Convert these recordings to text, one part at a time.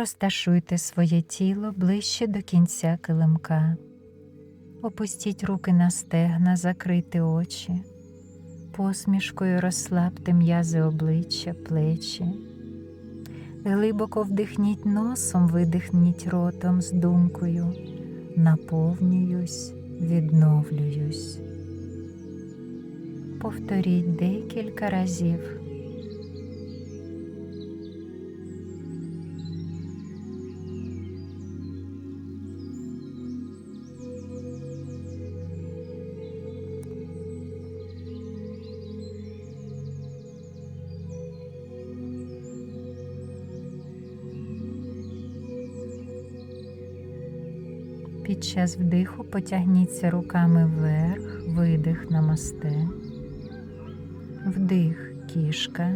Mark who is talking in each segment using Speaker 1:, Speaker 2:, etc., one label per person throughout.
Speaker 1: Розташуйте своє тіло ближче до кінця килимка. Опустіть руки на стегна, закрийте очі. Посмішкою розслабте м'язи обличчя, плечі. Глибоко вдихніть носом, видихніть ротом з думкою. Наповнююсь, відновлююсь. Повторіть декілька разів. Під час вдиху потягніться руками вверх, видих намасте, вдих кішка,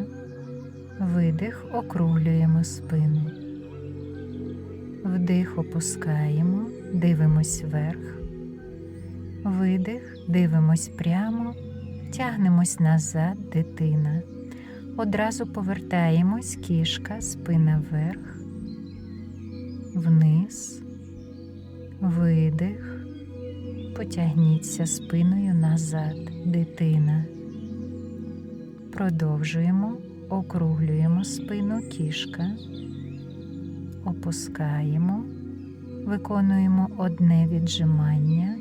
Speaker 1: видих округлюємо спину, вдих опускаємо, дивимось вверх, видих, дивимось прямо, тягнемось назад, дитина. Одразу повертаємось, кішка, спина вверх, вниз. Видих, потягніться спиною назад, дитина. Продовжуємо, округлюємо спину кішка, опускаємо, виконуємо одне віджимання.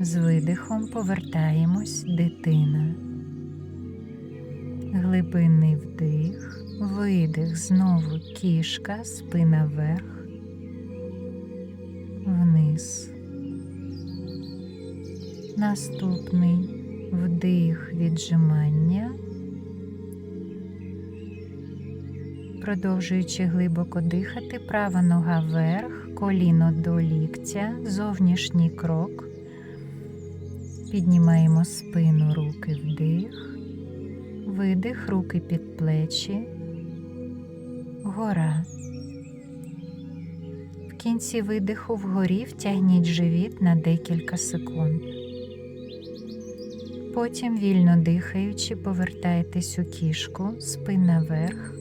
Speaker 1: З видихом повертаємось, дитина. Глибинний вдих, видих, знову кішка, спина вверх Наступний вдих віджимання. Продовжуючи глибоко дихати, права нога вверх, коліно до ліктя, зовнішній крок. Піднімаємо спину, руки вдих, видих, руки під плечі, гора. В кінці видиху вгорі втягніть живіт на декілька секунд. Потім, вільно дихаючи, повертайтесь у кішку, спина вверх,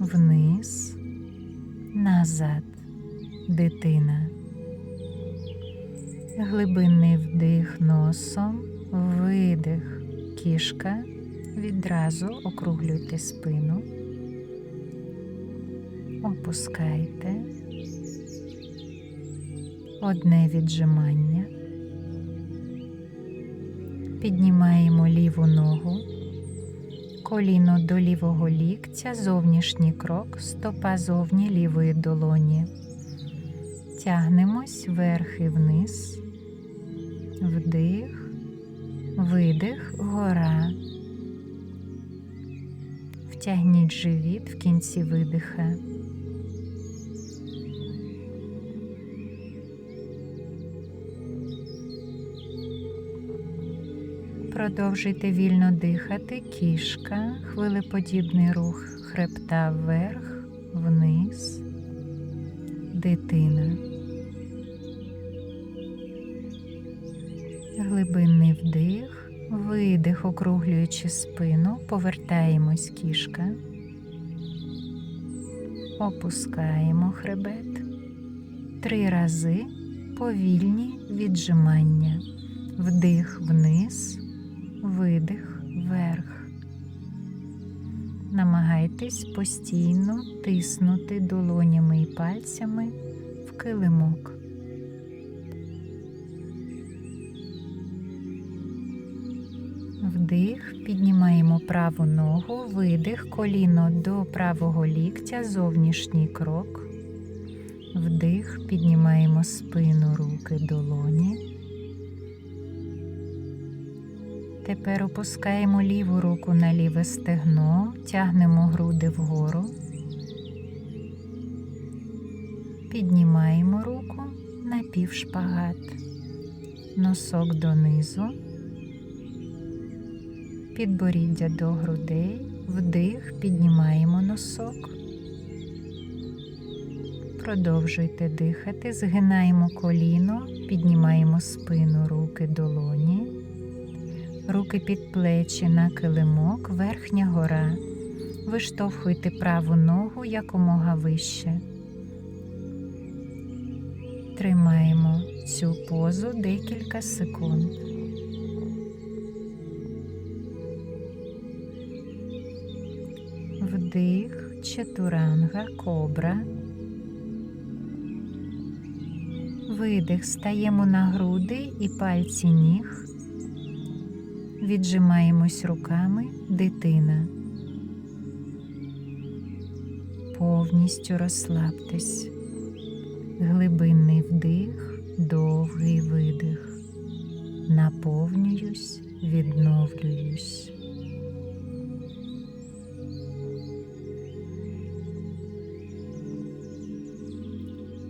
Speaker 1: вниз, назад, дитина. Глибинний вдих носом, видих, кішка. Відразу округлюйте спину, опускайте. Одне віджимання. Піднімаємо ліву ногу, коліно до лівого ліктя, зовнішній крок, стопа зовні лівої долоні. Тягнемось вверх і вниз, вдих, видих, гора. Втягніть живіт в кінці видиха. Продовжуйте вільно дихати, кішка, хвилеподібний рух хребта вверх, вниз, дитина. Глибинний вдих, видих, округлюючи спину, повертаємось кішка, опускаємо хребет. Три рази повільні віджимання. Вдих Намагайтесь постійно тиснути долонями і пальцями в килимок. Вдих, піднімаємо праву ногу, видих, коліно до правого ліктя, зовнішній крок. Вдих, піднімаємо спину, руки, долоні. Тепер опускаємо ліву руку на ліве стегно, тягнемо груди вгору, піднімаємо руку на півшпагат, носок донизу, підборіддя до грудей, вдих, піднімаємо носок. Продовжуйте дихати, згинаємо коліно, піднімаємо спину, руки, долоні руки під плечі на килимок, верхня гора. Виштовхуйте праву ногу якомога вище. Тримаємо цю позу декілька секунд. Вдих, чатуранга, кобра. Видих, стаємо на груди і пальці ніг. Віджимаємось руками дитина. Повністю розслабтесь. Глибинний вдих, довгий видих. Наповнююсь, відновлююсь.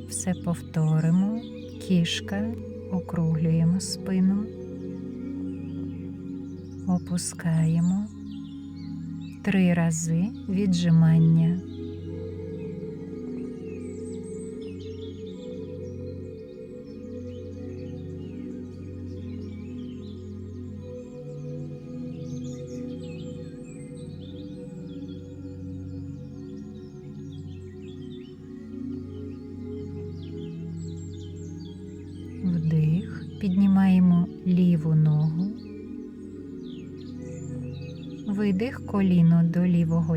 Speaker 1: Все повторимо. Кішка, округлюємо спину, опускаємо три рази віджимання.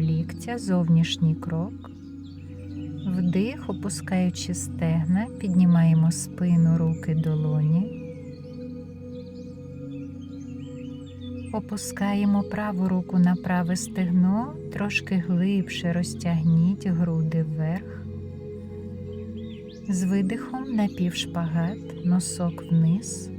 Speaker 1: Ліктя, зовнішній крок. Вдих, опускаючи стегна, піднімаємо спину, руки, долоні. Опускаємо праву руку на праве стегно, трошки глибше розтягніть груди вверх. З видихом напівшпагат, носок вниз.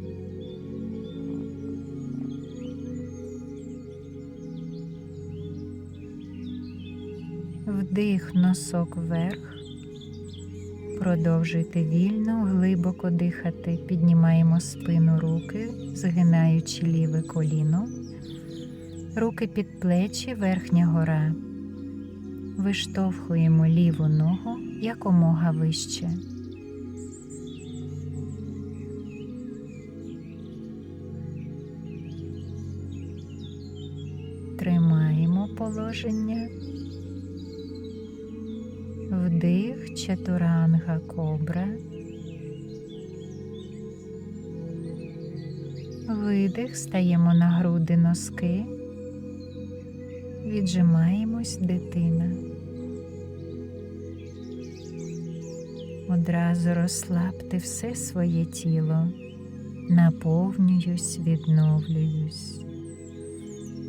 Speaker 1: Вдих, носок вверх. Продовжуйте вільно, глибоко дихати. Піднімаємо спину руки, згинаючи ліве коліно. Руки під плечі, верхня гора. Виштовхуємо ліву ногу якомога вище. Тримаємо положення. Вдих, чатуранга кобра. Видих, стаємо на груди носки. Віджимаємось дитина. Одразу розслабте все своє тіло, наповнююсь, відновлююсь.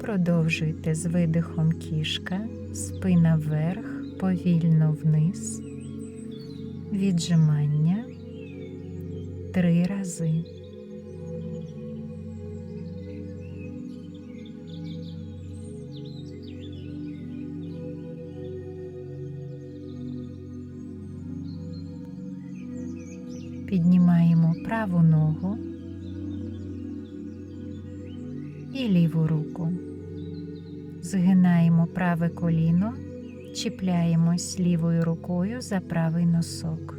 Speaker 1: Продовжуйте з видихом кішка, спина вверх, повільно вниз, віджимання три рази. Піднімаємо праву ногу і ліву руку. Згинаємо праве коліно, чіпляємось лівою рукою за правий носок.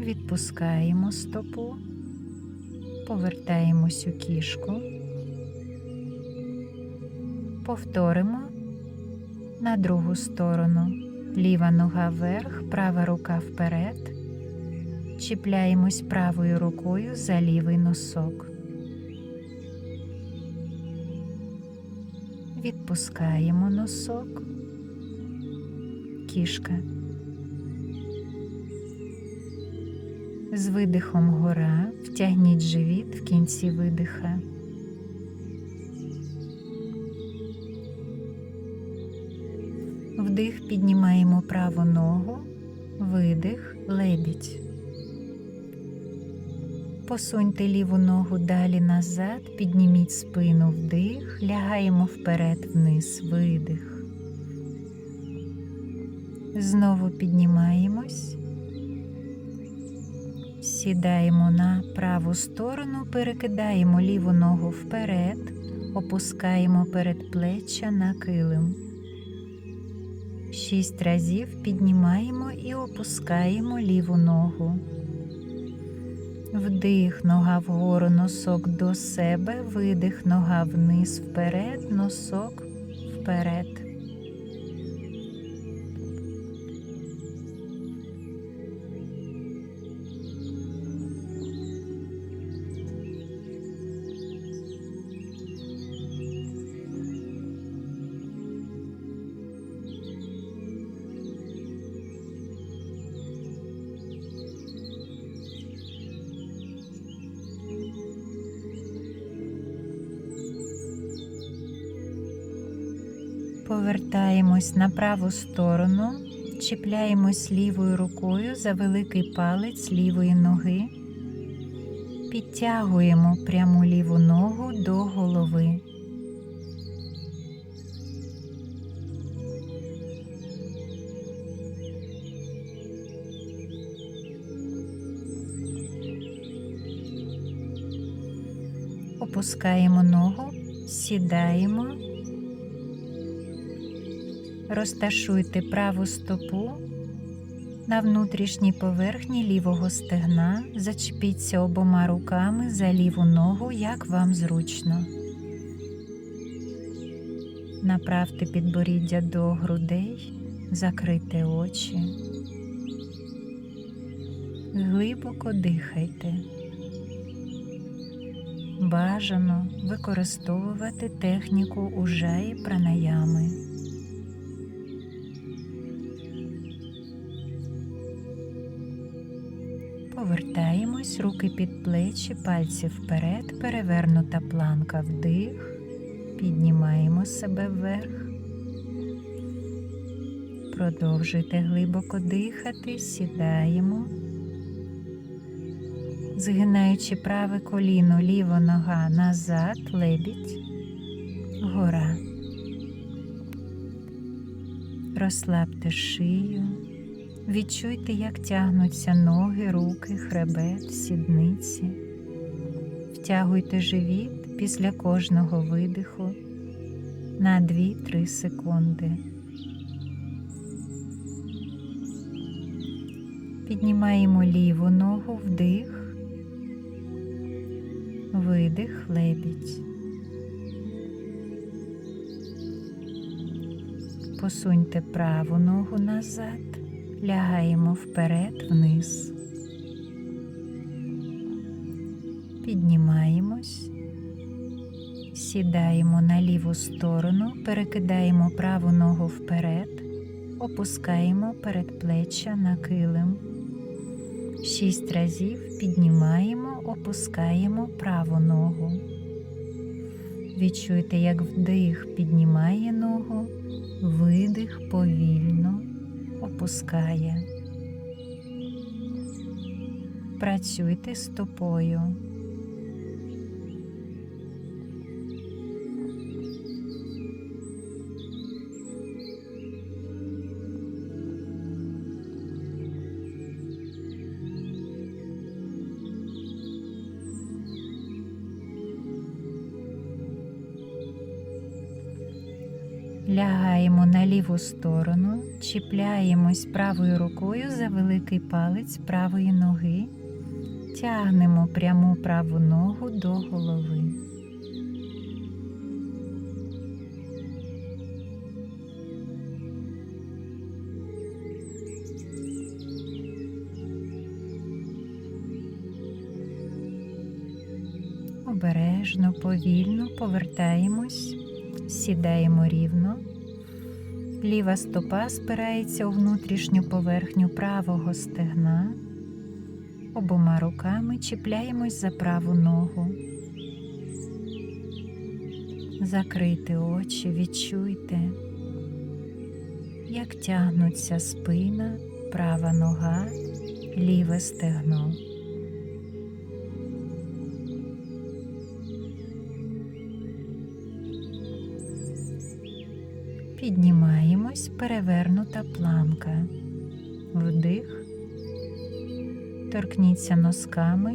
Speaker 1: Відпускаємо стопу, повертаємось у кішку, повторимо на другу сторону. Ліва нога вверх, права рука вперед. Чіпляємось правою рукою за лівий носок. Відпускаємо носок. Кішка. З видихом гора втягніть живіт в кінці видиха. Вдих піднімаємо праву ногу, видих, лебідь. Посуньте ліву ногу далі назад, підніміть спину вдих, лягаємо вперед вниз, видих. Знову піднімаємось, сідаємо на праву сторону, перекидаємо ліву ногу вперед, опускаємо передплеччя на килим. Шість разів піднімаємо і опускаємо ліву ногу. Вдих, нога вгору, носок до себе, видих, нога вниз, вперед, носок вперед. Повертаємось на праву сторону, чіпляємось лівою рукою за великий палець лівої ноги, підтягуємо пряму ліву ногу до голови. Опускаємо ногу, сідаємо. Розташуйте праву стопу на внутрішній поверхні лівого стегна, зачепіться обома руками за ліву ногу, як вам зручно. Направте підборіддя до грудей, закрийте очі. Глибоко дихайте. Бажано використовувати техніку ужаї пранаями. Повертаємось, руки під плечі, пальці вперед, перевернута планка вдих, піднімаємо себе вверх. Продовжуйте глибоко дихати, сідаємо. Згинаючи праве коліно, ліва нога назад, лебідь, гора. Розслабте шию. Відчуйте, як тягнуться ноги, руки, хребет, сідниці. Втягуйте живіт після кожного видиху на 2-3 секунди. Піднімаємо ліву ногу, вдих, видих, лебідь. Посуньте праву ногу назад лягаємо вперед вниз, піднімаємось, сідаємо на ліву сторону, перекидаємо праву ногу вперед, опускаємо передплеччя на килим. Шість разів піднімаємо, опускаємо праву ногу. Відчуйте, як вдих піднімає ногу, видих повільно опускає. Працюйте стопою. Лягаємо на ліву сторону, чіпляємось правою рукою за великий палець правої ноги, тягнемо пряму праву ногу до голови. Обережно, повільно повертаємось, сідаємо рівно. Ліва стопа спирається у внутрішню поверхню правого стегна. Обома руками чіпляємось за праву ногу. Закрийте очі, відчуйте, як тягнуться спина, права нога, ліве стегно. Піднімаємось, перевернута планка. Вдих. Торкніться носками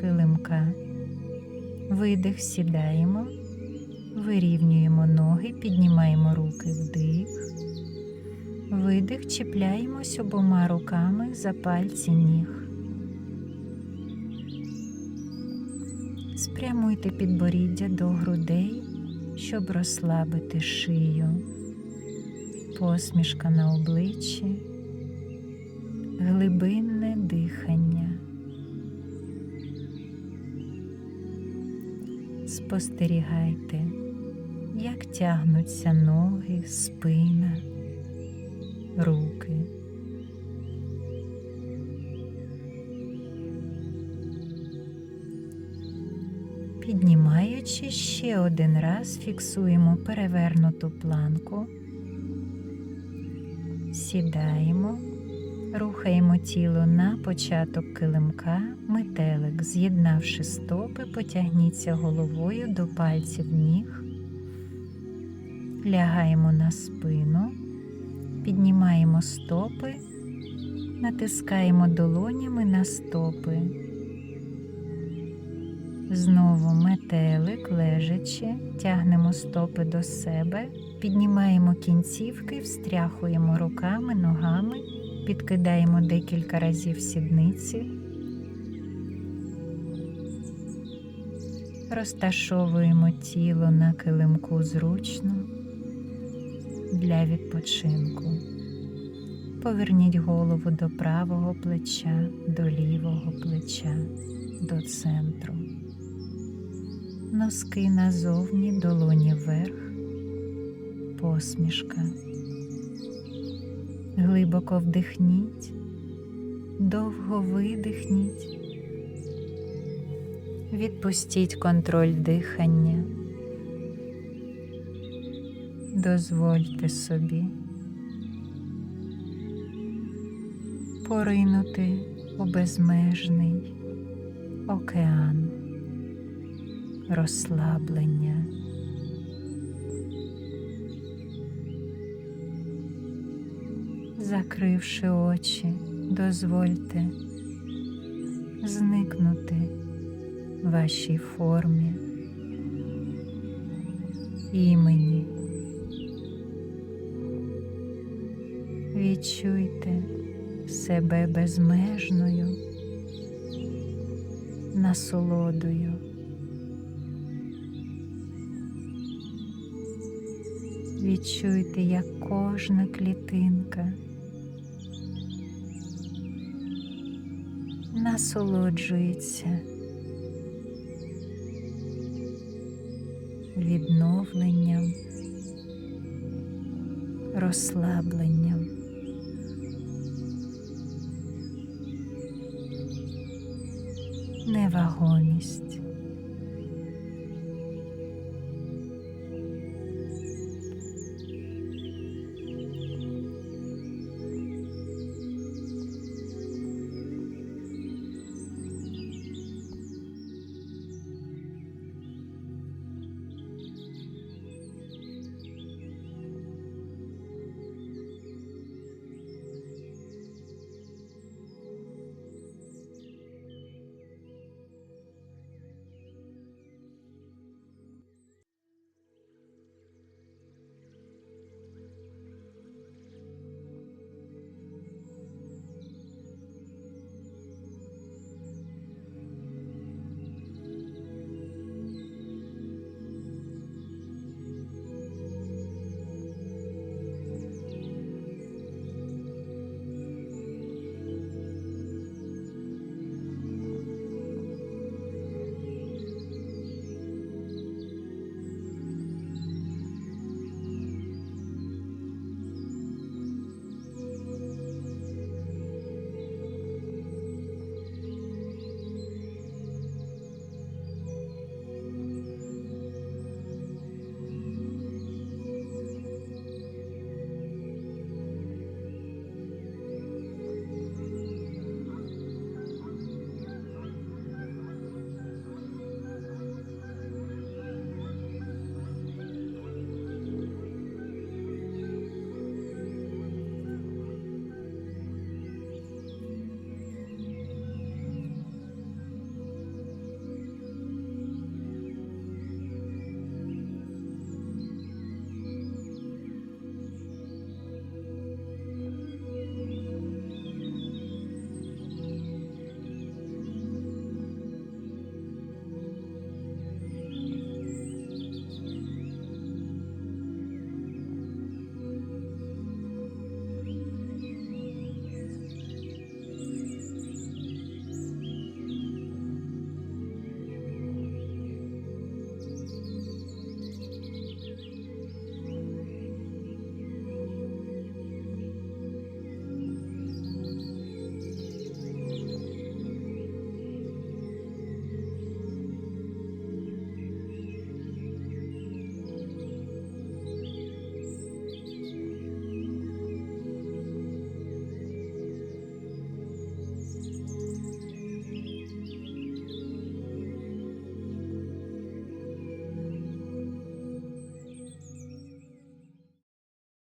Speaker 1: килимка. Видих, сідаємо, вирівнюємо ноги, піднімаємо руки вдих. Видих, чіпляємось обома руками за пальці ніг. Спрямуйте підборіддя до грудей, щоб розслабити шию, посмішка на обличчі, глибинне дихання. Спостерігайте, як тягнуться ноги, спина, руки. Піднімаючи ще один раз, фіксуємо перевернуту планку, сідаємо, рухаємо тіло на початок килимка, метелик, з'єднавши стопи, потягніться головою до пальців ніг, лягаємо на спину, піднімаємо стопи, натискаємо долонями на стопи. Знову метелик, лежачи, тягнемо стопи до себе, піднімаємо кінцівки, встряхуємо руками, ногами, підкидаємо декілька разів сідниці, розташовуємо тіло на килимку зручно для відпочинку. Поверніть голову до правого плеча, до лівого плеча, до центру. Носки назовні, долоні вверх, посмішка. Глибоко вдихніть, довго видихніть, відпустіть контроль дихання, дозвольте собі поринути у безмежний океан розслаблення. Закривши очі, дозвольте зникнути вашій формі, імені. Відчуйте себе безмежною насолодою. Відчуйте, як кожна клітинка насолоджується відновленням, розслабленням. Невагомість.